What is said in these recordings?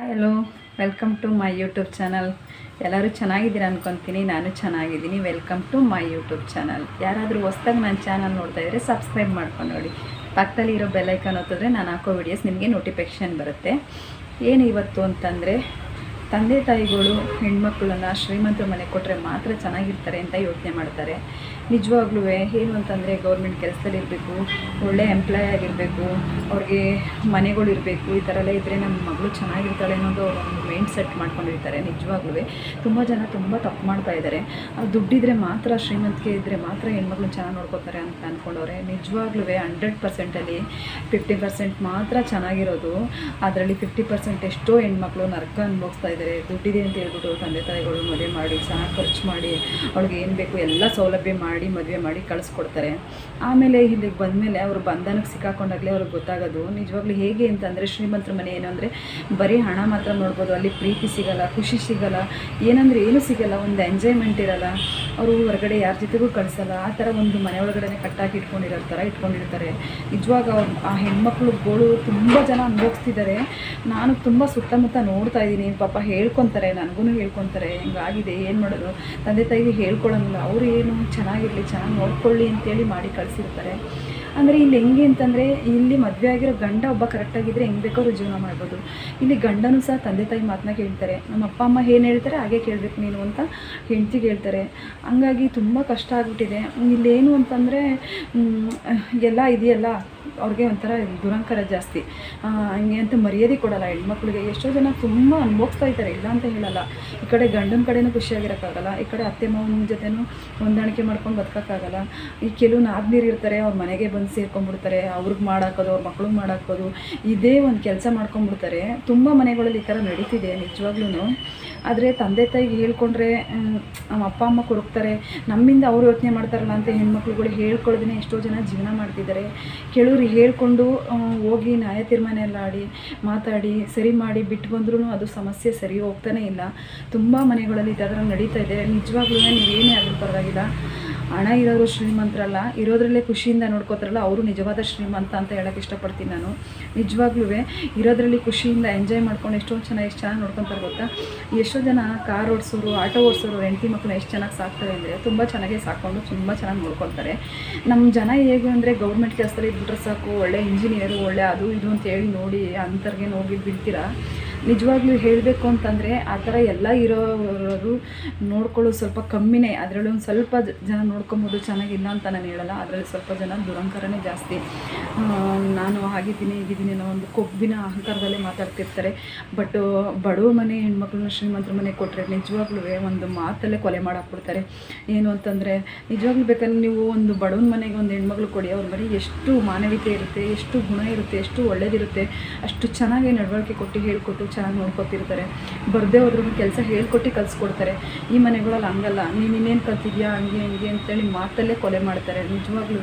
Hello welcome to my YouTube channel ಎಲ್ಲರೂ ಚೆನ್ನಾಗಿದ್ದೀರಾ ಅನ್ಕೊತೀನಿ. ನಾನು ಚೆನ್ನಾಗಿದ್ದೀನಿ. Welcome to my YouTube channel ಯಾರಾದರೂ ಹೊಸ್ದಾಗಿ ನನ್ನ ಚಾನಲ್ ನೋಡ್ತಾ ಇದ್ದರೆ ಸಬ್ಸ್ಕ್ರೈಬ್ ಮಾಡ್ಕೊಂಡು ನೋಡಿ ಪಕ್ಕದಲ್ಲಿ ಇರೋ ಬೆಲ್ಲೈಕನ್ ಒತ್ತಿದ್ರೆ ನಾನು ಹಾಕೋ ವಿಡಿಯೋಸ್ ನಿಮಗೆ ನೋಟಿಫಿಕೇಷನ್ ಬರುತ್ತೆ. ಏನು ಇವತ್ತು ಅಂತಂದರೆ, ತಂದೆ ತಾಯಿಗಳು, ಹೆಣ್ಮಕ್ಳನ್ನ ಶ್ರೀಮಂತರ ಮನೆ ಕೊಟ್ಟರೆ ಮಾತ್ರ ಚೆನ್ನಾಗಿರ್ತಾರೆ ಅಂತ ಯೋಚನೆ ಮಾಡ್ತಾರೆ. ನಿಜವಾಗ್ಲೂ ಏನು ಅಂತಂದರೆ ಗೌರ್ಮೆಂಟ್ ಕೆಲಸದಲ್ಲಿ ಇರಬೇಕು, ಒಳ್ಳೆ ಎಂಪ್ಲಾಯ್ ಆಗಿರಬೇಕು, ಅವ್ರಿಗೆ ಮನೆಗಳಿರಬೇಕು ಈ ಥರ ಎಲ್ಲ ಇದ್ದರೆ ನಮ್ಮ ಮಗಳು ಚೆನ್ನಾಗಿರ್ತಾಳೆ ಅನ್ನೋದು ಒಂದು ಮೈಂಡ್ ಸೆಟ್ ಮಾಡ್ಕೊಂಡಿರ್ತಾರೆ ನಿಜವಾಗ್ಲೂ ತುಂಬ ಜನ ತುಂಬ ತಪ್ಪು ಮಾಡ್ತಾ ಇದ್ದಾರೆ ದುಡ್ಡಿದ್ರೆ ಮಾತ್ರ ಶ್ರೀಮಂತಿಕೆ ಇದ್ದರೆ ಮಾತ್ರ ಹೆಣ್ಮಕ್ಳು ಚೆನ್ನಾಗಿ ನೋಡ್ಕೋತಾರೆ ಅಂತ ಅಂದ್ಕೊಂಡವ್ರೆ ನಿಜವಾಗ್ಲೂ ಹಂಡ್ರೆಡ್ ಪರ್ಸೆಂಟಲ್ಲಿ ಫಿಫ್ಟಿ ಪರ್ಸೆಂಟ್ ಮಾತ್ರ ಚೆನ್ನಾಗಿರೋದು. ಅದರಲ್ಲಿ ಫಿಫ್ಟಿ ಪರ್ಸೆಂಟ್ ಎಷ್ಟೋ ಹೆಣ್ಮಕ್ಳು ನರಕ ಅನುಭವಿಸ್ತಾ ಇದ್ದಾರೆ ದುಡ್ಡಿದೆ ಅಂತ ಹೇಳ್ಬಿಟ್ಟು ತಂದೆ ತಾಯಿಗಳು ಮದುವೆ ಮಾಡಿ ಚೆನ್ನಾಗಿ ಖರ್ಚು ಮಾಡಿ, ಅವ್ಳಿಗೆ ಏನು ಬೇಕು ಎಲ್ಲ ಸೌಲಭ್ಯ ಮಾಡಿ ಮದುವೆ ಮಾಡಿ ಕಳಿಸ್ಕೊಡ್ತಾರೆ. ಆಮೇಲೆ ಇಲ್ಲಿಗೆ ಬಂದಮೇಲೆ ಅವರು ಬಂಧನಕ್ಕೆ ಸಿಕ್ಕಾಕೊಂಡಾಗಲೇ ಅವ್ರಿಗೆ ಗೊತ್ತಾಗೋದು, ನಿಜವಾಗ್ಲೂ ಹೇಗೆ ಅಂತಂದರೆ ಶ್ರೀಮಂತರ ಮನೆ ಏನು ಅಂದರೆ ಬರೀ ಹಣ ಮಾತ್ರ ನೋಡ್ಬೋದು, ಅಲ್ಲಿ ಪ್ರೀತಿ ಸಿಗಲ್ಲ, ಖುಷಿ ಸಿಗಲ್ಲ, ಏನಂದರೆ ಏನೂ ಸಿಗಲ್ಲ, ಒಂದು ಎಂಜಾಯ್ಮೆಂಟ್ ಇರಲ್ಲ. ಅವರು ಹೊರಗಡೆ ಯಾರ ಜೊತೆಗೂ ಕಳಿಸಲ್ಲ, ಆ ಥರ ಒಂದು ಮನೆ ಒಳಗಡೆ ಕಟ್ಟಾಕಿ ಇಟ್ಕೊಂಡಿರೋ ಥರ ಇಟ್ಕೊಂಡಿರ್ತಾರೆ. ನಿಜವಾಗ ಅವ್ರು ಆ ಹೆಣ್ಮಕ್ಳುಗಳು ತುಂಬ ಜನ ಅನುಭವಿಸ್ತಿದ್ದಾರೆ ನಾನು ತುಂಬ ಸುತ್ತಮುತ್ತ ನೋಡ್ತಾ ಇದ್ದೀನಿ, ಪಾಪ ಹೇಳ್ಕೊತಾರೆ ನನಗೂ ಹೇಳ್ಕೊತಾರೆ, ಹಿಂಗಾಗಿದೆ, ಏನು ಮಾಡೋದು? ತಂದೆ ತಾಯಿಗೆ ಹೇಳ್ಕೊಳ್ಳೋಂಗಿಲ್ಲ ಅವರು ಏನು ಚೆನ್ನಾಗಿರಲಿ ಚೆನ್ನಾಗಿ ನೋಡ್ಕೊಳ್ಳಿ ಅಂತೇಳಿ ಮಾಡಿ ಕಳಿಸಿರ್ತಾರೆ. ಅಂದರೆ ಇಲ್ಲಿ ಹೆಂಗೆ ಅಂತಂದರೆ, ಇಲ್ಲಿ ಮದುವೆ ಆಗಿರೋ ಗಂಡ ಒಬ್ಬ ಕರೆಕ್ಟಾಗಿದ್ದರೆ ಹೆಂಗೆ ಬೇಕಾದ್ರೂ ಜೀವನ ಮಾಡ್ಬೋದು. ಇಲ್ಲಿ ಗಂಡನೂ ಸಹ ತಂದೆ ತಾಯಿ ಮಾತನ್ನ ಕೇಳ್ತಾರೆ. ನಮ್ಮ ಅಪ್ಪ, ಅಮ್ಮ ಏನು ಹೇಳ್ತಾರೆ ಹಾಗೆ ಕೇಳಬೇಕು ನೀನು ಅಂತ ಹೆಂಡ್ತಿಗೆ ಹೇಳ್ತಾರೆ ಹಂಗಾಗಿ ತುಂಬ ಕಷ್ಟ ಆಗಿಬಿಟ್ಟಿದೆ. ಇಲ್ಲೇನು ಅಂತಂದರೆ ಎಲ್ಲ ಇದೆಯಲ್ಲ, ಅವ್ರಿಗೆ ಒಂಥರ ದುರಂಕಾರ ಜಾಸ್ತಿ. ಹಂಗೆ ಅಂತ ಮರ್ಯಾದೆ ಕೊಡಲ್ಲ ಹೆಣ್ಮಕ್ಳಿಗೆ. ಎಷ್ಟೋ ಜನ ತುಂಬ ಅನುಭವಿಸ್ತಾ ಇದ್ದಾರೆ, ಇಲ್ಲ ಅಂತ ಹೇಳಲ್ಲ. ಈ ಕಡೆ ಗಂಡನ ಕಡೆನೂ ಖುಷಿಯಾಗಿರೋಕ್ಕಾಗಲ್ಲ ಈ ಕಡೆ ಅತ್ತೆ ಮಾವನ ಜೊತೆನೂ ಹೊಂದಾಣಿಕೆ ಮಾಡ್ಕೊಂಡು ಬದುಕೋಕ್ಕಾಗಲ್ಲ. ಈ ಕೆಲವು ನಾದ್ನೀರು ಇರ್ತಾರೆ, ಅವ್ರ ಮನೆಗೆ ಬಂದು ಸೇರ್ಕೊಂಡ್ಬಿಡ್ತಾರೆ, ಅವ್ರಿಗೆ ಮಾಡಾಕೋದು, ಅವ್ರ ಮಕ್ಳಿಗೆ ಮಾಡಾಕೋದು, ಇದೇ ಒಂದು ಕೆಲಸ ಮಾಡ್ಕೊಂಡ್ಬಿಡ್ತಾರೆ. ತುಂಬ ಮನೆಗಳಲ್ಲಿ ಈ ಥರ ನಡೀತಿದೆ ನಿಜವಾಗ್ಲೂ ಆದರೆ ತಂದೆ ತಾಯಿಗೆ ಹೇಳ್ಕೊಂಡ್ರೆ ನಮ್ಮ ಅಪ್ಪ, ಅಮ್ಮ ಕೊರಗ್ತಾರೆ. ನಮ್ಮಿಂದ ಅವ್ರು ಯೋಚನೆ ಮಾಡ್ತಾರಲ್ಲ ಅಂತ ಹೆಣ್ಮಕ್ಳುಗಳು ಹೇಳ್ಕೊಳ್ದೇ ಎಷ್ಟೋ ಜನ ಜೀವನ ಮಾಡ್ತಿದ್ದಾರೆ. ಕೆಲವ್ರು ಹೇಳ್ಕೊಂಡು ಹೋಗಿ ನ್ಯಾಯ ತೀರ್ಮಾನ ಎಲ್ಲ ಆಡಿ ಮಾತಾಡಿ, ಸರಿ ಮಾಡಿ ಬಿಟ್ಟು ಬಂದ್ರೂ ಅದು ಸಮಸ್ಯೆ ಸರಿ ಹೋಗ್ತಾನೇ ಇಲ್ಲ. ತುಂಬ ಮನೆಗಳಲ್ಲಿ ಥರ ನಡೀತಾ ಇದೆ. ನಿಜವಾಗ್ಲೂ ನೀವೇನೇ ಆದರೂ ಪರವಾಗಿಲ್ಲ. ಹಣ ಇರೋರು ಶ್ರೀಮಂತರಲ್ಲ, ಇರೋದ್ರಲ್ಲೇ ಖುಷಿಯಿಂದ ನೋಡ್ಕೋತಾರಲ್ಲ, ಅವರು ನಿಜವಾದ ಶ್ರೀಮಂತ ಅಂತ ಹೇಳೋಕ್ಕೆ ಇಷ್ಟಪಡ್ತೀನಿ ನಾನು. ನಿಜವಾಗ್ಲೂ ಇರೋದ್ರಲ್ಲಿ ಖುಷಿಯಿಂದ ಎಂಜಾಯ್ ಮಾಡ್ಕೊಂಡು ಎಷ್ಟೊಂದು ಚೆನ್ನಾಗಿ ಎಷ್ಟು ಚೆನ್ನಾಗಿ ನೋಡ್ಕೊತಾರೆ ಗೊತ್ತಾ? ಎಷ್ಟೋ ಜನ ಕಾರ್ ಓಡಿಸೋರು ಆಟೋ ಓಡಿಸೋರು, ಹೆಂಡತಿ ಮಕ್ಕಳು ಎಷ್ಟು ಚೆನ್ನಾಗಿ ಸಾಕ್ತಾರೆ ಅಂದರೆ ತುಂಬ ಚೆನ್ನಾಗಿ ಸಾಕೊಂಡು ತುಂಬ ಚೆನ್ನಾಗಿ ನೋಡ್ಕೊತಾರೆ ನಮ್ಮ ಜನ ಹೇಗೆ ಅಂದರೆ ಗೌರ್ಮೆಂಟ್ ಕೆಲಸದಲ್ಲಿ ಇದ್ಬಿಟ್ರೆ ಸಾಕು, ಒಳ್ಳೆ ಇಂಜಿನಿಯರು ಒಳ್ಳೆ ಅದು, ಇದು ಅಂತ ಹೇಳಿ ನೋಡಿ ಅಂತರ್ಗೆ ಹೋಗಿ ಬಿಡ್ತೀರಾ? ನಿಜವಾಗ್ಲೂ ಹೇಳಬೇಕು ಅಂತಂದರೆ ಆ ಥರ ಎಲ್ಲ ಇರೋರು ನೋಡ್ಕೊಳ್ಳೋದು ಸ್ವಲ್ಪ ಕಮ್ಮಿನೇ. ಅದರಲ್ಲಿ ಒಂದು ಸ್ವಲ್ಪ ಜನ ನೋಡ್ಕೊಬೋದು, ಚೆನ್ನಾಗಿಲ್ಲ ಅಂತ ನಾನು ಹೇಳಲ್ಲ. ಅದರಲ್ಲಿ ಸ್ವಲ್ಪ ಜನ ದುರಂಕಾರನೇ ಜಾಸ್ತಿ. ನಾನು ಆಗಿದ್ದೀನಿ ಇದ್ದೀನಿ ಅನ್ನೋ ಒಂದು ಕೊಬ್ಬಿನ ಅಹಂಕಾರದಲ್ಲೇ ಮಾತಾಡ್ತಿರ್ತಾರೆ. ಬಟ್ ಬಡವ ಮನೆ ಹೆಣ್ಮಕ್ಳನ್ನ ಶ್ರೀಮಂತರ ಮನೆ ಕೊಟ್ಟರೆ ನಿಜವಾಗ್ಲೂ ಒಂದು ಮಾತಲ್ಲೇ ಕೊಲೆ ಮಾಡಾಕ್ಬಿಡ್ತಾರೆ. ಏನು ಅಂತಂದರೆ, ನಿಜವಾಗ್ಲೂ ಬೇಕಾದ್ರೆ ನೀವು ಒಂದು ಬಡವನ ಮನೆಗೆ ಒಂದು ಹೆಣ್ಮಗಳು ಕೊಡಿ. ಅವ್ರ ಮನೆ ಎಷ್ಟು ಮಾನವೀಯತೆ ಇರುತ್ತೆ, ಎಷ್ಟು ಗುಣ ಇರುತ್ತೆ, ಎಷ್ಟು ಒಳ್ಳೇದಿರುತ್ತೆ, ಅಷ್ಟು ಚೆನ್ನಾಗಿ ನಡವಳಿಕೆ ಕೊಟ್ಟು ಹೇಳ್ಕೊಟ್ಟು ಚೆನ್ನಾಗಿ ನೋಡ್ಕೊತಿರ್ತಾರೆ ಬರದೇ ಹೋದ್ರೂ ಕೆಲಸ ಹೇಳ್ಕೊಟ್ಟು ಕಲಿಸ್ಕೊಡ್ತಾರೆ. ಈ ಮನೆಗಳಲ್ಲಿ ಹಂಗಲ್ಲ, ನೀನು ಇನ್ನೇನು ಕಲ್ತಿದ್ಯಾ, ಹಂಗೆ, ಹಿಂಗೆ ಅಂತೇಳಿ ಮಾತಲ್ಲೇ ಕೊಲೆ ಮಾಡ್ತಾರೆ. ನಿಜವಾಗ್ಲೂ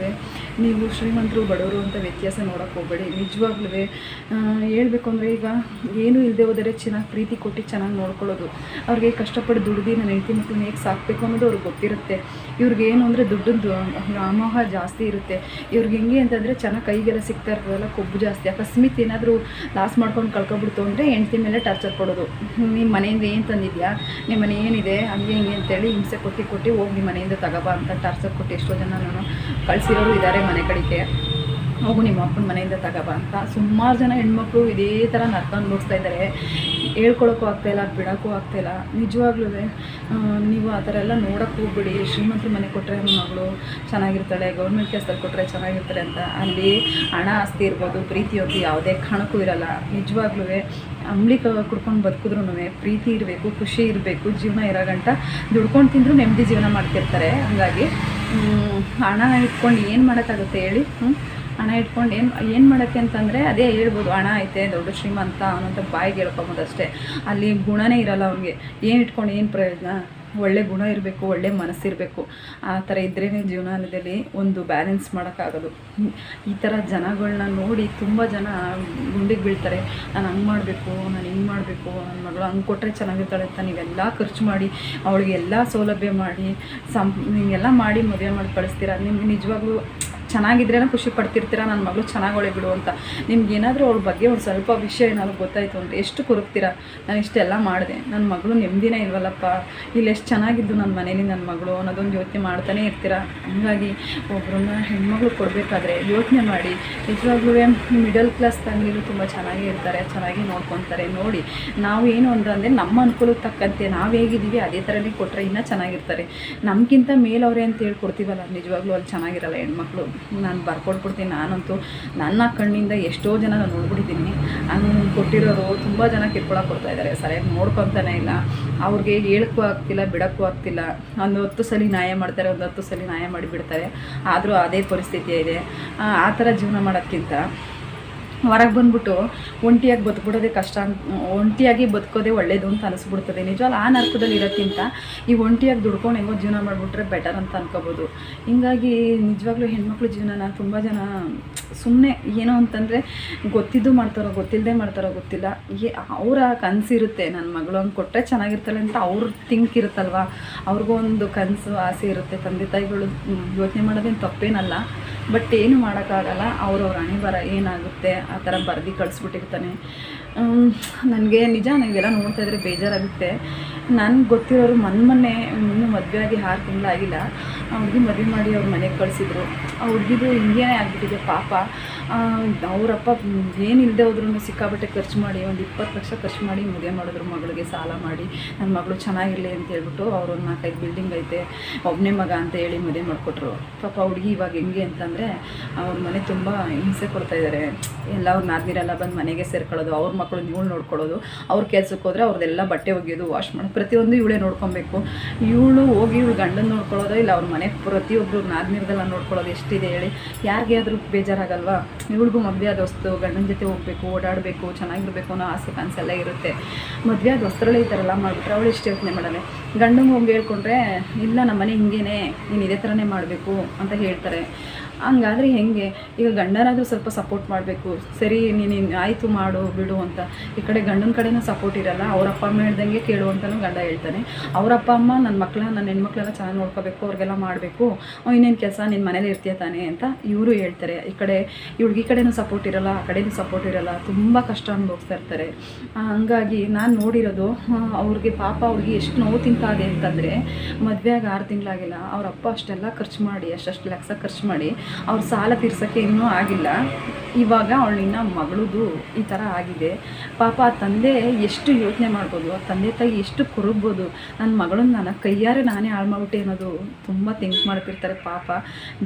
ನೀವು ಶ್ರೀಮಂತರು, ಬಡವರು ಅಂತ ವ್ಯತ್ಯಾಸ ನೋಡೋಕೆ ಹೋಗಬೇಡಿ. ನಿಜವಾಗ್ಲೂ ಹೇಳಬೇಕು ಅಂದರೆ ಈಗ ಏನೂ ಇಲ್ಲದೆ ಹೋದರೆ ಚೆನ್ನಾಗಿ ಪ್ರೀತಿ ಕೊಟ್ಟು ಚೆನ್ನಾಗಿ ನೋಡ್ಕೊಳ್ಳೋದು. ಅವ್ರಿಗೆ ಕಷ್ಟಪಟ್ಟು ದುಡ್ದು ನನ್ನ ಹೆಂಡತಿ ಮಕ್ಕಳನ್ನ ಹೇಗೆ ಸಾಕಬೇಕು ಅನ್ನೋದು ಅವ್ರಿಗೆ ಗೊತ್ತಿರುತ್ತೆ. ಇವ್ರಿಗೆ ಏನು ಅಂದರೆ ದುಡ್ಡಿಂದು ವ್ಯಾಮೋಹ ಜಾಸ್ತಿ ಇರುತ್ತೆ. ಇವ್ರಿಗೆ ಹೆಂಗೆ ಅಂತಂದರೆ ಚೆನ್ನಾಗಿ ಕೈಗೆಲ್ಲ ಸಿಗ್ತಾ ಇರ್ತದಲ್ಲ, ಕೊಬ್ಬು ಜಾಸ್ತಿ. ಅಕಸ್ಮಾತ್ ಏನಾದರೂ ಲಾಸ್ ಮಾಡ್ಕೊಂಡು ಕಳ್ಕೊಬಿಡ್ತು ಅಂದರೆ ಹೆಂಡ್ತಿ ಮೇಲೆ ಟಾರ್ಚರ್ ಕೊಡೋದು. ನಿಮ್ಮ ಮನೆಯಿಂದ ಏನು ತಂದಿದ್ಯಾ? ನಿಮ್ಮ ಮನೆ ಏನಿದೆ? ಹಂಗೆ ಹಿಂಗೆ ಅಂತೇಳಿ ಹಿಂಸೆ ಕೊಟ್ಟು ಕೊಟ್ಟು ಹೋಗಿ ನಿಮ್ಮ ಮನೆಯಿಂದ ತಗೋಬಾ ಅಂತ ಟಾರ್ಚರ್ ಕೊಟ್ಟು ಎಷ್ಟೋ ಜನ ನಾನು ಕಳಿಸಿರೋರು ಇದ್ದಾರೆ ಮನೆ ಕಡೆಗೆ. ಹೋಗು, ನಿಮ್ಮ ಅಪ್ಪನ ಮನೆಯಿಂದ ತಗೋಬಾ ಅಂತ ಸುಮಾರು ಜನ ಹೆಣ್ಮಕ್ಳು ಇದೇ ಥರ ನರ್ಕ ಅನುಭವಿಸ್ತಾ ಇದ್ದಾರೆ ಹೇಳ್ಕೊಳಕ್ಕೂ ಆಗ್ತಾಯಿಲ್ಲ ಬಿಡೋಕ್ಕೂ ಆಗ್ತಾಯಿಲ್ಲ ನಿಜವಾಗ್ಲೂ ನೀವು ಆ ಥರ ಎಲ್ಲ ನೋಡೋಕ್ಕೆ ಹೋಗ್ಬಿಡಿ. ಶ್ರೀಮಂತರ ಮನೆ ಕೊಟ್ಟರೆ ಮಗಳು ಚೆನ್ನಾಗಿರ್ತಾಳೆ, ಗೌರ್ಮೆಂಟ್ ಕೆಲಸದಲ್ಲಿ ಕೊಟ್ಟರೆ ಚೆನ್ನಾಗಿರ್ತಾರೆ ಅಂತ. ಅಲ್ಲಿ ಹಣ ಆಸ್ತಿ ಇರ್ಬೋದು, ಪ್ರೀತಿ ಹೊತ್ತು ಯಾವುದೇ ಕಾರಣಕ್ಕೂ ಇರಲ್ಲ. ನಿಜವಾಗ್ಲೂ ಅಂಬ್ಲಿ ಕ ಕುಡ್ಕೊಂಡು ಬದುಕಿದ್ರು ಪ್ರೀತಿ ಇರಬೇಕು, ಖುಷಿ ಇರಬೇಕು, ಜೀವನ ಇರೋ ಗಂಟ ದುಡ್ಕೊಂಡು ತಿಂದರೂ ನೆಮ್ಮದಿ ಜೀವನ ಮಾಡ್ತಿರ್ತಾರೆ. ಹಾಗಾಗಿ ಹಣ ಇಟ್ಕೊಂಡು ಏನು ಮಾಡೋಕ್ಕಾಗುತ್ತೆ ಹೇಳಿ ಹ್ಞೂ ಹಣ ಇಟ್ಕೊಂಡು ಏನು ಏನು ಮಾಡೋಕ್ಕೆ ಅಂತಂದರೆ ಅದೇ ಹೇಳ್ಬೋದು, ಹಣ ಐತೆ, ದೊಡ್ಡ ಶ್ರೀಮಂತ ಅನ್ನೋಂಥ ಬಾಯಿಗೆ ಹೇಳ್ಕೊಬೋದು ಅಷ್ಟೇ. ಅಲ್ಲಿ ಗುಣನೇ ಇರಲ್ಲ ಅವ್ನಿಗೆ. ಏನು ಇಟ್ಕೊಂಡು ಏನು ಪ್ರಯೋಜನ? ಒಳ್ಳೆ ಗುಣ ಇರಬೇಕು, ಒಳ್ಳೆ ಮನಸ್ಸಿರಬೇಕು. ಆ ಥರ ಇದ್ರೇ ಜೀವನದಲ್ಲಿ ಒಂದು ಬ್ಯಾಲೆನ್ಸ್ ಮಾಡೋಕ್ಕಾಗೋದು. ಈ ಥರ ಜನಗಳನ್ನ ನೋಡಿ ತುಂಬ ಜನ ಗುಂಡಿಗೆ ಬೀಳ್ತಾರೆ. ನಾನು ಹಂಗೆ ಮಾಡಬೇಕು, ನಾನು ಹಿಂಗೆ ಮಾಡಬೇಕು ನನ್ನ ಮಗಳು ಹಂಗೆ ಕೊಟ್ಟರೆ ಚೆನ್ನಾಗಿರ್ತಾಳೆ ಅಂತ ನೀವೆಲ್ಲ ಖರ್ಚು ಮಾಡಿ, ಅವಳಿಗೆ ಎಲ್ಲ ಸೌಲಭ್ಯ ಮಾಡಿ, ಸಂ ಹಿಂಗೆಲ್ಲ ಮಾಡಿ ಮದುವೆ ಮಾಡಿ ಕಳಿಸ್ತೀರ? ನಿಮ್ಗೆ ನಿಜವಾಗ್ಲೂ ಚೆನ್ನಾಗಿದ್ರೇ ಖುಷಿ ಪಡ್ತಿರ್ತೀರ ನನ್ನ ಮಗಳು ಚೆನ್ನಾಗೋಳೆ ಬಿಡು ಅಂತ. ನಿಮ್ಗೆ ಏನಾದರೂ ಅವ್ರ ಬಗ್ಗೆ ಒಂದು ಸ್ವಲ್ಪ ವಿಷಯ ಏನಾದ್ರು ಗೊತ್ತಾಯಿತು ಅಂತ ಎಷ್ಟು ಕುರುಕ್ತೀರಾ? ನಾನು ಇಷ್ಟೆಲ್ಲ ಮಾಡಿದೆ. ನನ್ನ ಮಗಳು ನೆಮ್ಮದಿನೇ ಇಲ್ವಲ್ಲಪ್ಪ. ಇಲ್ಲಿ ಎಷ್ಟು ಚೆನ್ನಾಗಿದ್ದು ನನ್ನ ಮನೇಲಿ ನನ್ನ ಮಗಳು ಅನ್ನೋದೊಂದು ಯೋಚನೆ ಮಾಡ್ತಾನೆ ಇರ್ತೀರ? ಹಂಗಾಗಿ ಒಬ್ಬರನ್ನ ಹೆಣ್ಮಗಳು ಕೊಡಬೇಕಾದ್ರೆ ಯೋಚನೆ ಮಾಡಿ. ನಿಜವಾಗ್ಲೂ ಮಿಡಲ್ ಕ್ಲಾಸ್ ತಂಗಿರು ತುಂಬ ಚೆನ್ನಾಗಿ ಇರ್ತಾರೆ, ಚೆನ್ನಾಗಿ ನೋಡ್ಕೊತಾರೆ. ನೋಡಿ, ನಾವು ಏನು ಅಂತಂದರೆ ನಮ್ಮ ಅನುಕೂಲಕ್ಕೆ ತಕ್ಕಂತೆ ನಾವು ಹೇಗಿದ್ದೀವಿ ಅದೇ ಥರನೇ ಕೊಟ್ಟರೆ ಇನ್ನೂ ಚೆನ್ನಾಗಿರ್ತಾರೆ. ನಮಗಿಂತ ಮೇಲವ್ರೆ ಅಂತ ಹೇಳಿ ಕೊಡ್ತೀವಲ್ಲ ನಿಜವಾಗ್ಲೂ ಅಲ್ಲಿ ಚೆನ್ನಾಗಿರಲ್ಲ ಹೆಣ್ಮಕ್ಳು. ನಾನು ಬರ್ಕೊಟ್ಬಿಡ್ತೀನಿ ನಾನಂತೂ ನನ್ನ ಕಣ್ಣಿಂದ ಎಷ್ಟೋ ಜನ ನಾನು ನೋಡ್ಬಿಟ್ಟಿದ್ದೀನಿ. ಹಂಗೆ ಕೊಟ್ಟಿರೋರು ತುಂಬ ಜನ ಕಿರ್ಕೊಳ ಕೊಡ್ತಾ ಇದ್ದಾರೆ. ಸರಿಯಾಗಿ ನೋಡ್ಕೊತಾನೆ ಇಲ್ಲ. ಅವ್ರಿಗೆ ಹೇಳಕ್ಕೂ ಆಗ್ತಿಲ್ಲ, ಬಿಡೋಕ್ಕೂ ಆಗ್ತಿಲ್ಲ. ಒಂದು ಹತ್ತು ಸಲ ನ್ಯಾಯ ಮಾಡ್ತಾರೆ, ಒಂದು ಹತ್ತು ಸಲ ನ್ಯಾಯ ಮಾಡಿಬಿಡ್ತಾರೆ. ಆದರೂ ಅದೇ ಪರಿಸ್ಥಿತಿ ಇದೆ. ಆ ಥರ ಜೀವನ ಮಾಡೋಕ್ಕಿಂತ ಹೊರಗೆ ಬಂದ್ಬಿಟ್ಟು ಒಂಟಿಯಾಗಿ ಬದುಕ್ಬಿಡೋದೇ ಕಷ್ಟ ಅಂತ ಒಂಟಿಯಾಗಿ ಬದುಕೋದೇ ಒಳ್ಳೇದು ಅಂತ ಅನಿಸ್ಬಿಡ್ತದೆ. ನಿಜವಲ್ಲ ಆ ನರ್ಕದಲ್ಲಿ ಇರೋಕ್ಕಿಂತ ಈ ಒಂಟಿಯಾಗಿ ದುಡ್ಕೊಂಡು ಹೆಂಗೋ ಜೀವನ ಮಾಡಿಬಿಟ್ರೆ ಬೆಟರ್ ಅಂತ ಅನ್ಕೋಬೋದು. ಹಿಂಗಾಗಿ ನಿಜವಾಗ್ಲೂ ಹೆಣ್ಮಕ್ಳು ಜೀವನನ ತುಂಬ ಜನ ಸುಮ್ಮನೆ ಏನೋ ಅಂತಂದರೆ ಗೊತ್ತಿದ್ದು ಮಾಡ್ತಾರೋ ಗೊತ್ತಿಲ್ಲದೆ ಮಾಡ್ತಾರೋ ಗೊತ್ತಿಲ್ಲ. ಏ, ಅವರ ಕನಸಿರುತ್ತೆ. ನನ್ನ ಮಗಳು ಹಂಗೆ ಕೊಟ್ಟರೆ ಚೆನ್ನಾಗಿರ್ತಾಳೆ ಅಂತ ಅವ್ರ ಥಿಂಕ್ ಇರುತ್ತಲ್ವ? ಅವ್ರಿಗೂ ಒಂದು ಕನಸು, ಆಸೆ ಇರುತ್ತೆ. ತಂದೆ ತಾಯಿಗಳು ಯೋಚನೆ ಮಾಡೋದೇನು ತಪ್ಪೇನಲ್ಲ. ಬಟ್ ಏನು ಮಾಡೋಕ್ಕಾಗಲ್ಲ, ಅವ್ರವ್ರ ಹಣೆ ಬರ ಏನಾಗುತ್ತೆ, ಆ ಥರ ಬರ್ದು ಕಳಿಸ್ಬಿಟ್ಟಿರ್ತಾನೆ. ನನಗೆ ನಿಜ ನನಗೆಲ್ಲ ನೋಡ್ತಾ ಇದ್ರೆ ಬೇಜಾರಾಗುತ್ತೆ. ನನಗೆ ಗೊತ್ತಿರೋರು ಮೊನ್ನೆ ಮೊನ್ನೆ ಇನ್ನೂ ಮದುವೆ ಆಗಿ ಆರು ತಿಂಗಳಾಗಿಲ್ಲ ಆ ಹುಡುಗಿ ಮದುವೆ ಮಾಡಿ ಅವ್ರ ಮನೆಗೆ ಕಳಿಸಿದ್ರು. ಆ ಹುಡುಗಿದು ಹಿಂಗೇನೆ ಆಗಿಬಿಟ್ಟಿದೆ ಪಾಪ. ಅವರಪ್ಪ ಏನಿಲ್ಲದೆ ಹೋದ್ರೂ ಸಿಕ್ಕಾಬಟ್ಟೆ ಖರ್ಚು ಮಾಡಿ ಒಂದು ಇಪ್ಪತ್ತು ಲಕ್ಷ ಖರ್ಚು ಮಾಡಿ ಮದುವೆ ಮಾಡಿದ್ರು ಮಗಳಿಗೆ ಸಾಲ ಮಾಡಿ. ನನ್ನ ಮಗಳು ಚೆನ್ನಾಗಿರಲಿ ಅಂತ ಹೇಳ್ಬಿಟ್ಟು ಅವರು ಒಂದು ನಾಲ್ಕೈದು ಬಿಲ್ಡಿಂಗ್ ಐತೆ. ಒಬ್ಬನೇ ಮಗ ಅಂತ ಹೇಳಿ ಮದುವೆ ಮಾಡಿಕೊಟ್ರು. ಪಾಪ ಹುಡುಗಿ ಇವಾಗ ಹೆಂಗೆ ಅಂತಂದರೆ ಅವ್ರ ಮನೆ ತುಂಬ ಹಿಂಸೆ ಕೊಡ್ತಾ ಇದ್ದಾರೆ ಎಲ್ಲ ಅವ್ರು ನಾದಿರೆಲ್ಲ ಬಂದು ಮನೆಗೆ ಸೇರ್ಕೊಳ್ಳೋದು, ಅವ್ರ ಮಕ್ಕಳು ನೀವು ನೋಡ್ಕೊಳ್ಳೋದು, ಅವ್ರ ಕೆಲ್ಸಕ್ಕೆ ಹೋದರೆ ಅವ್ರದ್ದೆಲ್ಲ ಬಟ್ಟೆ ಒಗೆಯೋದು, ವಾಶ್ ಮಾಡೋದು. ಪ್ರತಿಯೊಂದು ಇವಳೇ ನೋಡ್ಕೊಬೇಕು. ಇವಳು ಹೋಗಿ ಇವಳು ಗಂಡನ ನೋಡ್ಕೊಳ್ಳೋದು ಇಲ್ಲ ಅವ್ರ ಮನೆ ಪ್ರತಿಯೊಬ್ಬರು ನಾದ್ನಿರ್ದೆಲ್ಲ ನೋಡ್ಕೊಳ್ಳೋದು ಎಷ್ಟಿದೆ ಹೇಳಿ. ಯಾರಿಗೆ ಆದರೂ ಬೇಜಾರಾಗಲ್ವಾ? ಇವಳಿಗೂ ಮದುವೆ ಆದ ವಸ್ತು, ಗಂಡನ ಜೊತೆ ಹೋಗ್ಬೇಕು, ಓಡಾಡಬೇಕು, ಚೆನ್ನಾಗಿರಬೇಕು ಅನ್ನೋ ಆಸೆ ಕನಸೆಲ್ಲ ಇರುತ್ತೆ. ಮದುವೆ ಆದ ವಸ್ತ್ರಗಳೇ ಈ ಥರ ಎಲ್ಲ ಮಾಡಿಬಿಟ್ರೆ ಅವಳು ಎಷ್ಟು ಯೋಚನೆ ಮಾಡಲ್ಲ. ಗಂಡನಿಗೆ ಹೋಗಿ ಹೇಳ್ಕೊಂಡ್ರೆ, ಇಲ್ಲ ನಮ್ಮ ಮನೆ ಹಿಂಗೇನೆ, ನೀನು ಇದೇ ಥರನೇ ಮಾಡಬೇಕು ಅಂತ ಹೇಳ್ತಾರೆ. ಹಂಗಾದ್ರೆ ಹೆಂಗೆ? ಈಗ ಗಂಡನಾದರೂ ಸ್ವಲ್ಪ ಸಪೋರ್ಟ್ ಮಾಡಬೇಕು. ಸರಿ, ನೀನು ಆಯಿತು ಮಾಡು, ಬಿಡು ಅಂತ. ಈ ಕಡೆ ಗಂಡನ ಕಡೆನೂ ಸಪೋರ್ಟ್ ಇರಲ್ಲ. ಅವ್ರ ಅಪ್ಪ ಅಮ್ಮ ಹೇಳ್ದಂಗೆ ಕೇಳು ಅಂತಲೂ ಗಂಡ ಹೇಳ್ತಾನೆ. ಅವ್ರ ಅಪ್ಪ ಅಮ್ಮ ನನ್ನ ಮಕ್ಕಳನ್ನ ನನ್ನ ಹೆಣ್ಮಕ್ಳೆಲ್ಲ ಚೆನ್ನಾಗಿ ನೋಡ್ಕೋಬೇಕು, ಅವ್ರಿಗೆಲ್ಲ ಮಾಡಬೇಕು. ಇನ್ನೇನು ಕೆಲಸ? ನಿನ್ನ ಮನೇಲಿ ಇರ್ತೀಯ ತಾನೆ ಅಂತ ಇವರು ಹೇಳ್ತಾರೆ. ಈ ಕಡೆ ಇವ್ಳಿಗೆ ಈ ಕಡೆನೂ ಸಪೋರ್ಟ್ ಇರಲ್ಲ, ಆ ಕಡೆನೂ ಸಪೋರ್ಟ್ ಇರಲ್ಲ. ತುಂಬ ಕಷ್ಟ ಅನುಭವಿಸ್ತಾ ಇರ್ತಾರೆ. ಹಂಗಾಗಿ ನಾನು ನೋಡಿರೋದು ಅವ್ರಿಗೆ ಪಾಪ ಅವ್ರಿಗೆ ಎಷ್ಟು ನೋವು ತಿಂತಾದೆ ಅಂತಂದರೆ ಆಗಿ ಆರು ತಿಂಗಳಾಗಿಲ್ಲ. ಅವ್ರ ಅಪ್ಪ ಅಷ್ಟೆಲ್ಲ ಖರ್ಚು ಮಾಡಿ ಅಷ್ಟು ಲಕ್ಷ ಖರ್ಚು ಮಾಡಿ ಅವ್ರ ಸಾಲ ತೀರ್ಸೋಕ್ಕೆ ಇನ್ನೂ ಆಗಿಲ್ಲ. ಇವಾಗ ಅವಳಿನ್ನ ಮಗಳದು ಈ ಥರ ಆಗಿದೆ. ಪಾಪ ಆ ತಂದೆ ಎಷ್ಟು ಯೋಚನೆ ಮಾಡ್ಬೋದು, ಆ ತಂದೆ ತಾಯಿ ಎಷ್ಟು ಕೊರಗ್ಬೋದು ನನ್ನ ಮಗಳನ್ನ ನಾನು ಕೈಯಾರೆ ನಾನೇ ಹಾಳು ಮಾಡ್ಬಿಟ್ಟೆ ಅನ್ನೋದು ತುಂಬ ಥಿಂಕ್ ಮಾಡ್ತಿರ್ತಾರೆ ಪಾಪ.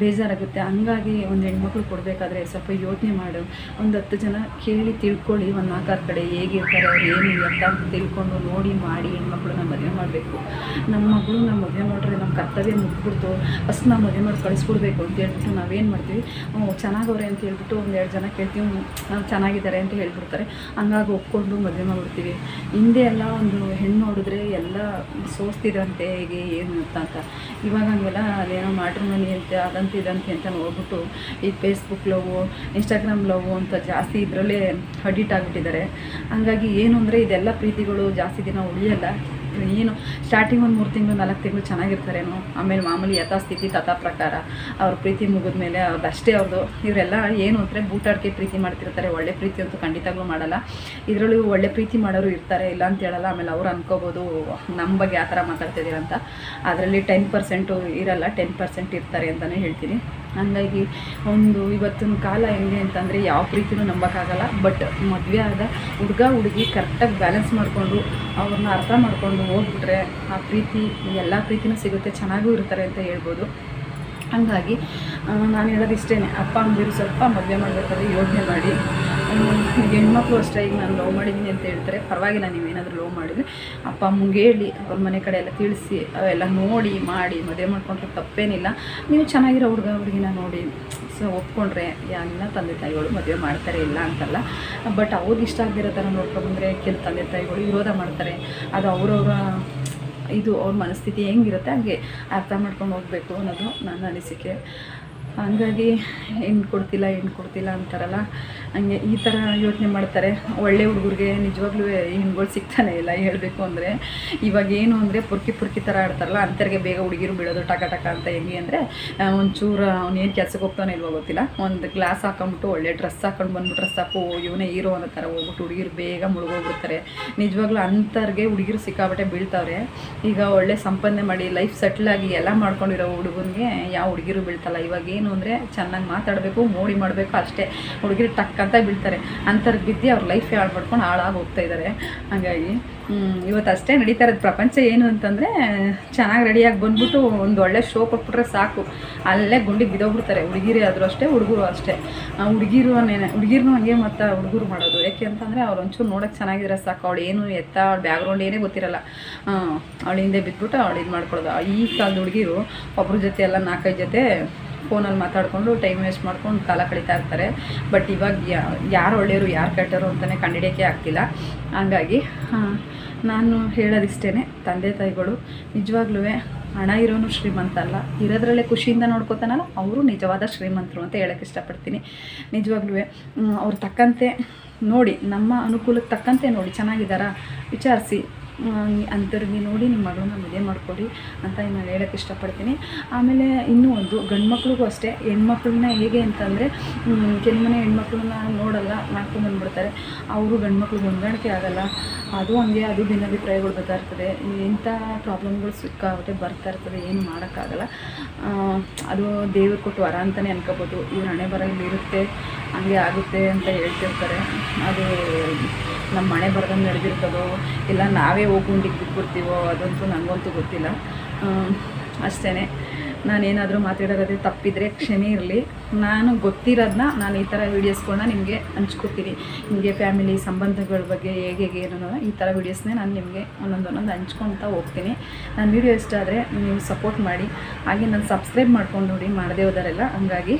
ಬೇಜಾರಾಗುತ್ತೆ. ಹಂಗಾಗಿ ಒಂದು ಹೆಣ್ಮಕ್ಳು ಕೊಡಬೇಕಾದ್ರೆ ಸ್ವಲ್ಪ ಯೋಚನೆ ಮಾಡು. ಒಂದು ಹತ್ತು ಜನ ಕೇಳಿ ತಿಳ್ಕೊಳ್ಳಿ, ಒಂದು ನಾಲ್ಕಾರು ಕಡೆ ಹೇಗಿರ್ತಾರೆ, ಅವ್ರು ಏನು ಅಂತ ತಿಳ್ಕೊಂಡು ನೋಡಿ ಮಾಡಿ ಹೆಣ್ಮಕ್ಳನ್ನ ಮದುವೆ ಮಾಡಬೇಕು. ನಮ್ಮ ಮಗಳು ನಮ್ಮ ಮದುವೆ ಮಾಡಿದ್ರೆ ನಮ್ಮ ಕರ್ತವ್ಯ ಮುಗ್ಬಿಡ್ತು ಫಸ್ಟ್ ನಾವು ಮದುವೆ ಮಾಡಿ ಕಳಿಸ್ಬಿಡ್ಬೇಕು ಅಂತ ಹೇಳ್ಬಿಟ್ಟು ನಾವೇನು ಮಾಡ್ತೀವಿ? ಚೆನ್ನಾಗವ್ರೆ ಅಂತ ಹೇಳ್ಬಿಟ್ಟು ಒಂದು ಎರಡು ಜನ ಕೇಳ್ತೀವಿ ನಾವು ಚೆನ್ನಾಗಿದ್ದಾರೆ ಅಂತ ಹೇಳ್ಬಿಡ್ತಾರೆ. ಹಂಗಾಗಿ ಒಪ್ಕೊಂಡು ಮದುವೆ ಮಾಡ್ಬಿಡ್ತೀವಿ. ಹಿಂದೆ ಎಲ್ಲ ಒಂದು ಹೆಣ್ಣು ನೋಡಿದ್ರೆ ಎಲ್ಲ ಸೋಸ್ತಿದಂತೆ ಹೇಗೆ, ಏನು ಅಂತ ಅಂತ. ಇವಾಗ ಹಂಗೆಲ್ಲ ಅದೇನೋ ಮನಿ ಅಂತ, ಅದಂತೆ ಇದಂತೆ ಅಂತ ನೋಡ್ಬಿಟ್ಟು ಈ ಫೇಸ್ಬುಕ್ ಲವ್ ಇನ್ಸ್ಟಾಗ್ರಾಮ್ ಲವ್ ಅಂತ ಜಾಸ್ತಿ ಇದರಲ್ಲೇ ಅಡಿಟ್ ಆಗಿಬಿಟ್ಟಿದ್ದಾರೆ. ಹಂಗಾಗಿ ಏನು ಅಂದರೆ ಇದೆಲ್ಲ ಪ್ರೀತಿಗಳು ಜಾಸ್ತಿ ದಿನ ಉಳಿಯಲ್ಲ. ಏನು? ಸ್ಟಾರ್ಟಿಂಗ್ ಒಂದು ಮೂರು ತಿಂಗಳು, ನಾಲ್ಕು ತಿಂಗಳು ಚೆನ್ನಾಗಿರ್ತಾರೇನೋ ಆಮೇಲೆ ಮಾಮೂಲಿ ಯಥಾಸ್ಥಿತಿ, ತಥಾ ಪ್ರಕಾರ ಅವ್ರ ಪ್ರೀತಿ ಮುಗಿದ ಮೇಲೆ ಅವ್ರದ್ದು ಅಷ್ಟೇ ಅವ್ರದ್ದು ಇವರೆಲ್ಲ ಏನು ಅಂದರೆ ಬೂಟಾಡ್ಕೆ ಪ್ರೀತಿ ಮಾಡ್ತಿರ್ತಾರೆ. ಒಳ್ಳೆ ಪ್ರೀತಿ ಅಂತೂ ಖಂಡಿತವಾಗ್ಲೂ ಮಾಡಲ್ಲ. ಇದರಲ್ಲೂ ಒಳ್ಳೆ ಪ್ರೀತಿ ಮಾಡೋರು ಇರ್ತಾರೆ, ಇಲ್ಲ ಅಂತ ಹೇಳಲ್ಲ. ಆಮೇಲೆ ಅವ್ರು ಅನ್ಕೋಬೋದು ನಮ್ಮ ಬಗ್ಗೆ ಆ ಥರ ಮಾತಾಡ್ತಿದ್ದೀರಂತ ಅದರಲ್ಲಿ ಟೆನ್ ಪರ್ಸೆಂಟು ಇರಲ್ಲ ಟೆನ್ ಪರ್ಸೆಂಟ್ ಇರ್ತಾರೆ ಅಂತಲೇ ಹೇಳ್ತೀನಿ. ಹಂಗಾಗಿ ಒಂದು ಇವತ್ತಿನ ಕಾಲ ಹೆಂಗೆ ಅಂತಂದರೆ ಯಾವ ಪ್ರೀತಿನೂ ನಂಬೋಕ್ಕಾಗಲ್ಲ. ಬಟ್ ಮದುವೆ ಆದ ಹುಡುಗ ಹುಡುಗಿ ಕರೆಕ್ಟಾಗಿ ಬ್ಯಾಲೆನ್ಸ್ ಮಾಡಿಕೊಂಡು ಅವ್ರನ್ನ ಅರ್ಥ ಮಾಡಿಕೊಂಡು ಹೋಗ್ಬಿಟ್ರೆ ಆ ಪ್ರೀತಿ ಎಲ್ಲ ಪ್ರೀತಿನೂ ಸಿಗುತ್ತೆ, ಚೆನ್ನಾಗೂ ಇರ್ತಾರೆ ಅಂತ ಹೇಳ್ಬೋದು. ಹಂಗಾಗಿ ನಾನು ಹೇಳೋದು ಇಷ್ಟೇ ಅಪ್ಪ ಅಂದಿರು ಸ್ವಲ್ಪ ಮದುವೆ ಮಾಡಬೇಕಾದ್ರೆ ಯೋಚನೆ ಮಾಡಿ. ಹೆಣ್ಮಕ್ಳು ಅಷ್ಟೇ, ಈಗ ನಾನು ಲವ್ ಮಾಡಿದ್ದೀನಿ ಅಂತ ಹೇಳ್ತಾರೆ. ಪರವಾಗಿಲ್ಲ, ನೀವೇನಾದರೂ ಲವ್ ಅಪ್ಪ ಅಮ್ಮಂಗೆ ಹೇಳಿ, ಅವ್ರ ಮನೆ ಕಡೆ ಎಲ್ಲ ತಿಳಿಸಿ, ಅವೆಲ್ಲ ನೋಡಿ, ಮಾಡಿ, ಮದುವೆ ಮಾಡ್ಕೊಂಡ್ರೆ ತಪ್ಪೇನಿಲ್ಲ. ನೀವು ಚೆನ್ನಾಗಿರೋ ಹುಡುಗ ಹುಡುಗಿನ ನೋಡಿ, ಸೊ ಒಪ್ಕೊಂಡ್ರೆ ಯಾರನ್ನ ತಂದೆ ತಾಯಿಗಳು ಮದುವೆ ಮಾಡ್ತಾರೆ ಇಲ್ಲ ಅಂತಲ್ಲ. ಬಟ್ ಅವ್ರಿಗೆ ಇಷ್ಟ ಆಗಿರೋ ಥರ ನೋಡ್ಕೊಂಡ್ಬಂದರೆ ಕೆಲ ತಂದೆ ತಾಯಿಗಳು ವಿರೋಧ ಮಾಡ್ತಾರೆ. ಅದು ಅವರವರ, ಇದು ಅವ್ರ ಮನಸ್ಥಿತಿ ಹೆಂಗಿರುತ್ತೆ, ಹಂಗೆ ಅರ್ಥ ಮಾಡ್ಕೊಂಡು ಹೋಗಬೇಕು ಅನ್ನೋದು ನನ್ನ ಅನಿಸಿಕೆ. ಹಂಗಾಗಿ ಹೆಣ್ಣು ಕೊಡ್ತಿಲ್ಲ ಹೆಣ್ಣು ಕೊಡ್ತಿಲ್ಲ ಅಂತಾರಲ್ಲ. ಹಂಗೆ ಈ ಥರ ಯೋಚನೆ ಮಾಡ್ತಾರೆ. ಒಳ್ಳೆ ಹುಡುಗರಿಗೆ ನಿಜವಾಗ್ಲೂ ಹೆಣ್ಗಳು ಸಿಗ್ತಾನೆ ಇಲ್ಲ ಹೇಳಬೇಕು ಅಂದರೆ. ಇವಾಗ ಏನು ಅಂದರೆ ಪುರ್ಕಿ ಪುರ್ಕಿ ಥರ ಆಡ್ತಾರಲ್ಲ ಅಂಥವ್ರಿಗೆ ಬೇಗ ಹುಡುಗಿರು ಬೀಳೋದು ಟಕ ಟಕ ಅಂತ ಹೆಂಗೆ ಅಂದರೆ ಒಂಚೂರು ಏನು ಕೆಲಸಕ್ಕೆ ಹೋಗ್ತಾನೆ ಇಲ್ವೋ ಗೊತ್ತಿಲ್ಲ. ಒಂದು ಗ್ಲಾಸ್ ಹಾಕೊಂಡ್ಬಿಟ್ಟು ಒಳ್ಳೆ ಡ್ರೆಸ್ ಹಾಕೊಂಡು ಬಂದ್ಬಿಟ್ಟು ಡ್ರೆಸ್ ಹಾಕು, ಇವನೇ ಹೀರೋ ಅನ್ನೋ ಥರ ಹೋಗ್ಬಿಟ್ಟು ಹುಡುಗಿರು ಬೇಗ ಮುಳುಗೋಗ್ಬಿಡ್ತಾರೆ. ನಿಜವಾಗ್ಲೂ ಅಂಥವ್ರಿಗೆ ಹುಡುಗಿರು ಸಿಕ್ಕಾಬಟ್ಟೆ ಬೀಳ್ತಾವ್ರೆ. ಈಗ ಒಳ್ಳೆ ಸಂಪಾದನೆ ಮಾಡಿ ಲೈಫ್ ಸೆಟ್ಲಾಗಿ ಎಲ್ಲ ಮಾಡ್ಕೊಂಡಿರೋ ಹುಡುಗನಿಗೆ ಯಾವ ಹುಡುಗಿರು ಬೀಳ್ತಲ್ಲ. ಇವಾಗ ಏನು ಅಂದರೆ ಚೆನ್ನಾಗಿ ಮಾತಾಡಬೇಕು, ಮೋಡಿ ಮಾಡಬೇಕು ಅಷ್ಟೇ. ಹುಡುಗಿರು ಟಕ್ ಅಂತ ಬೀಳ್ತಾರೆ. ಅಂಥವ್ರಿಗೆ ಬಿದ್ದು ಅವ್ರ ಲೈಫ್ ಹಾಳು ಮಾಡ್ಕೊಂಡು ಹಾಳಾಗಿ ಹೋಗ್ತಾ ಇದ್ದಾರೆ ಹಾಗಾಗಿ ಇವತ್ತು ಅಷ್ಟೇ ನಡೀತಾ ಇರೋದು ಪ್ರಪಂಚ ಏನು ಅಂತಂದರೆ ಚೆನ್ನಾಗಿ ರೆಡಿಯಾಗಿ ಬಂದ್ಬಿಟ್ಟು ಒಂದು ಒಳ್ಳೆ ಶೋ ಕೊಟ್ಬಿಟ್ರೆ ಸಾಕು. ಅಲ್ಲೇ ಗುಂಡಿಗೆ ಬಿದ್ದೋಗ್ಬಿಡ್ತಾರೆ ಹುಡುಗಿರೇ ಆದರೂ ಅಷ್ಟೇ, ಹುಡುಗರು ಅಷ್ಟೇ. ಹುಡುಗಿರು ಅನ್ನೇನೆ ಹುಡುಗಿರ್ನು ಹಂಗೆ ಮತ್ತು ಹುಡುಗರು ಮಾಡೋದು. ಯಾಕೆ ಅಂತಂದರೆ ಅವ್ರು ಒಂಚೂರು ನೋಡೋಕ್ಕೆ ಚೆನ್ನಾಗಿದ್ರೆ ಸಾಕು. ಅವಳು ಏನು ಎತ್ತ, ಅವಳ ಬ್ಯಾಕ್ಗ್ರೌಂಡ್ ಏನೇ ಗೊತ್ತಿರಲ್ಲ. ಅವಳ ಹಿಂದೆ ಬಿದ್ದುಬಿಟ್ಟು ಅವಳು ಇದು ಮಾಡ್ಕೊಳ್ಳೋದು ಈ ಕಾಲದ ಹುಡುಗಿರು ಒಬ್ಬರ ಜೊತೆ ಎಲ್ಲ ನಾಲ್ಕೈದು ಜೊತೆ ಫೋನಲ್ಲಿ ಮಾತಾಡಿಕೊಂಡು ಟೈಮ್ ವೇಸ್ಟ್ ಮಾಡ್ಕೊಂಡು ಕಾಲ ಕಳೀತಾ ಇರ್ತಾರೆ. ಬಟ್ ಇವಾಗ ಯಾರು ಒಳ್ಳೆಯವರು, ಯಾರು ಕೆಟ್ಟರು ಅಂತಲೇ ಕಂಡಿಡಿಯೋಕ್ಕೆ ಆಗ್ತಿಲ್ಲ. ಹಾಗಾಗಿ ನಾನು ಹೇಳೋದಿಷ್ಟೇ ತಂದೆ ತಾಯಿಗಳು ನಿಜವಾಗ್ಲೂ ಹಣ ಇರೋನು ಶ್ರೀಮಂತ ಅಲ್ಲ. ಇರೋದ್ರಲ್ಲೇ ಖುಷಿಯಿಂದ ನೋಡ್ಕೋತಾನಲ್ಲ, ಅವರು ನಿಜವಾದ ಶ್ರೀಮಂತರು ಅಂತ ಹೇಳೋಕ್ಕೆ ಇಷ್ಟಪಡ್ತೀನಿ. ನಿಜವಾಗ್ಲೂ ಅವ್ರು ತಕ್ಕಂತೆ ನೋಡಿ, ನಮ್ಮ ಅನುಕೂಲಕ್ಕೆ ತಕ್ಕಂತೆ ನೋಡಿ, ಚೆನ್ನಾಗಿದ್ದಾರಾ? ವಿಚಾರಿಸಿ. ಅಂಥವ್ರಿಗೆ ನೋಡಿ ನಿಮ್ಮ ಮಗಳನ್ನ ಮದುವೆ ಮಾಡಿಕೊಡಿ ಅಂತ ನಾನು ಹೇಳೋಕ್ಕೆ ಇಷ್ಟಪಡ್ತೀನಿ. ಆಮೇಲೆ ಇನ್ನೂ ಒಂದು ಗಂಡು ಮಕ್ಳಿಗೂ ಅಷ್ಟೇ, ಹೆಣ್ಮಕ್ಳನ್ನ ಹೇಗೆ ಅಂತಂದರೆ ಕೆಲವು ಮನೆ ಹೆಣ್ಮಕ್ಳನ್ನ ನೋಡಲ್ಲ ಮಾಡ್ಕೊಂಬಂದ್ಬಿಡ್ತಾರೆ ಅವರು ಗಂಡು ಮಕ್ಳಿಗೆ ಹೊಂದಾಣಿಕೆ ಆಗಲ್ಲ. ಅದು ಹಂಗೆ, ಅದು ಭಿನ್ನಾಭಿಪ್ರಾಯಗಳು ಬರ್ತಾ ಇರ್ತದೆ ಇಂಥ ಪ್ರಾಬ್ಲಮ್ಗಳು ಸಿಕ್ಕಾಗುತ್ತೆ ಬರ್ತಾ ಇರ್ತದೆ ಏನು ಮಾಡೋಕ್ಕಾಗಲ್ಲ. ಅದು ದೇವ್ರು ಕೊಟ್ಟು ವರ ಅಂತಲೇ ಅನ್ಕೋಬೋದು. ಇವ್ರ ಹಣೆ ಬರ ಇಲ್ಲಿ ಇರುತ್ತೆ ಹಂಗೆ ಆಗುತ್ತೆ ಅಂತ ಹೇಳ್ತಿರ್ತಾರೆ. ಅದು ನಮ್ಮ ಮನೆ ಬರ್ದಂಗೆ ನಡೆದಿರ್ತದೋ ಇಲ್ಲ ನಾವೇ ಹೋಗ್ಕೊಂಡಿಗೆ ಗುಂಡಿಗೆ ಬಿಟ್ಬಿಡ್ತೀವೋ ಅದಂತೂ ನನಗಂತೂ ಗೊತ್ತಿಲ್ಲ. ಅಷ್ಟೇ ನಾನೇನಾದರೂ ಮಾತಾಡೋದೇ ತಪ್ಪಿದರೆ ಕ್ಷಮೆ ಇರಲಿ. ನಾನು ಗೊತ್ತಿರೋದನ್ನ ನಾನು ಈ ಥರ ವೀಡಿಯೋಸ್ಗಳನ್ನ ನಿಮಗೆ ಹಂಚ್ಕೊತೀನಿ ನಿಮಗೆ ಫ್ಯಾಮಿಲಿ ಸಂಬಂಧಗಳ ಬಗ್ಗೆ ಹೇಗೆ ಹೇಗೆ ಏನೋ ಈ ಥರ ವೀಡಿಯೋಸ್ನೇ ನಾನು ನಿಮಗೆ ಒಂದೊಂದು ಒಂದೊಂದು ಹಂಚ್ಕೊತಾ ಹೋಗ್ತೀನಿ. ನನ್ನ ವೀಡಿಯೋ ಇಷ್ಟ ಆದರೆ ನೀವು ಸಪೋರ್ಟ್ ಮಾಡಿ. ಹಾಗೆ ನಾನು ಸಬ್ಸ್ಕ್ರೈಬ್ ಮಾಡ್ಕೊಂಡು ನೋಡಿ ಮಾಡದೇ ಹೋದರೆಲ್ಲ ಹಂಗಾಗಿ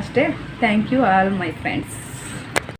ಅಷ್ಟೇ. Thank you all my friends